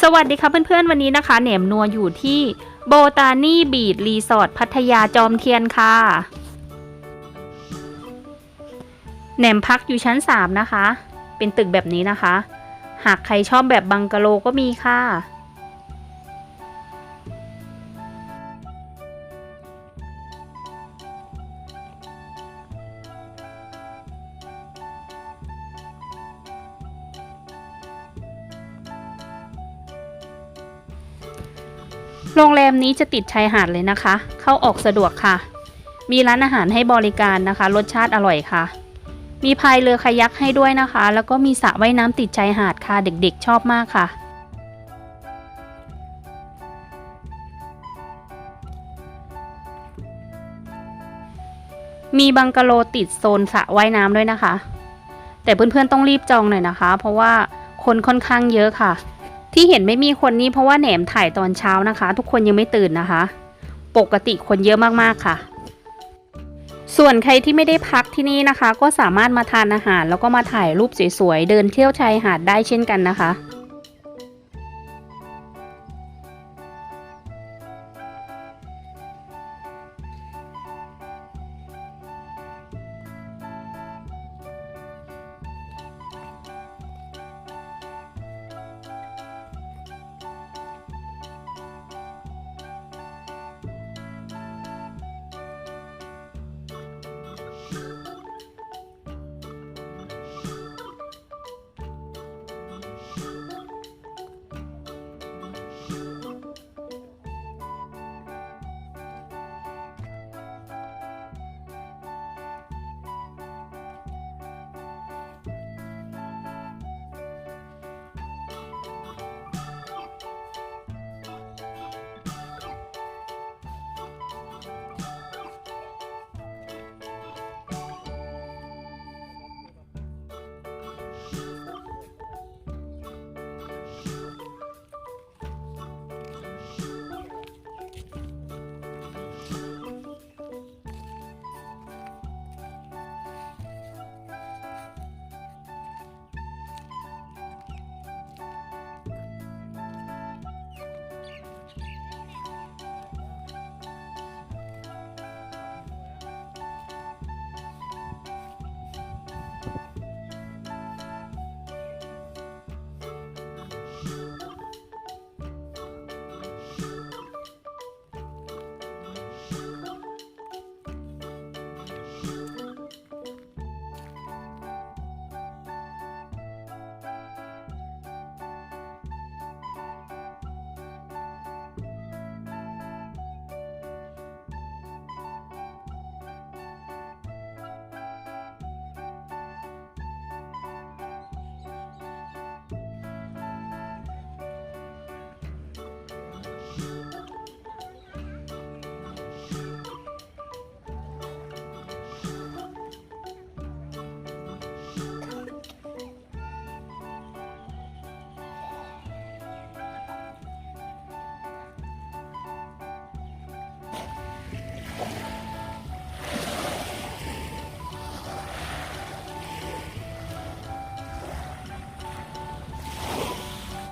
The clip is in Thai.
สวัสดีค่ะเพื่อนๆ วันนี้นะคะแหนมนัวอยู่ที่โบตานี่บีดรีสอร์ทพัทยาจอมเทียนค่ะแหนมพักอยู่ชั้น 3 นะคะ เป็นตึกแบบนี้นะคะ หากใครชอบแบบบังกะโลก็มีค่ะ โรงแรมนี้จะติดชายหาดเลยนะคะ เข้าออกสะดวกค่ะ มีร้านอาหารให้บริการนะคะ รสชาติอร่อยค่ะ มีพายเรือคายักให้ด้วยนะคะ แล้วก็มีสระว่ายน้ำติดชายหาดค่ะ เด็กๆ ชอบมากค่ะ มีบังกะโลติดโซนสระว่ายน้ำด้วยนะคะ แต่เพื่อนๆต้องรีบจองหน่อยนะคะ เพราะว่าคนค่อนข้างเยอะค่ะ ที่เห็นไม่มีคนนี้เพราะว่าแหนมถ่ายตอนเช้านะคะ ทุกคนยังไม่ตื่นนะคะ ปกติคนเยอะมากๆค่ะ ส่วนใครที่ไม่ได้พักที่นี่นะคะ ก็สามารถมาทานอาหาร แล้วก็มาถ่ายรูปสวยๆเดินเที่ยวชายหาดได้เช่นกันนะคะ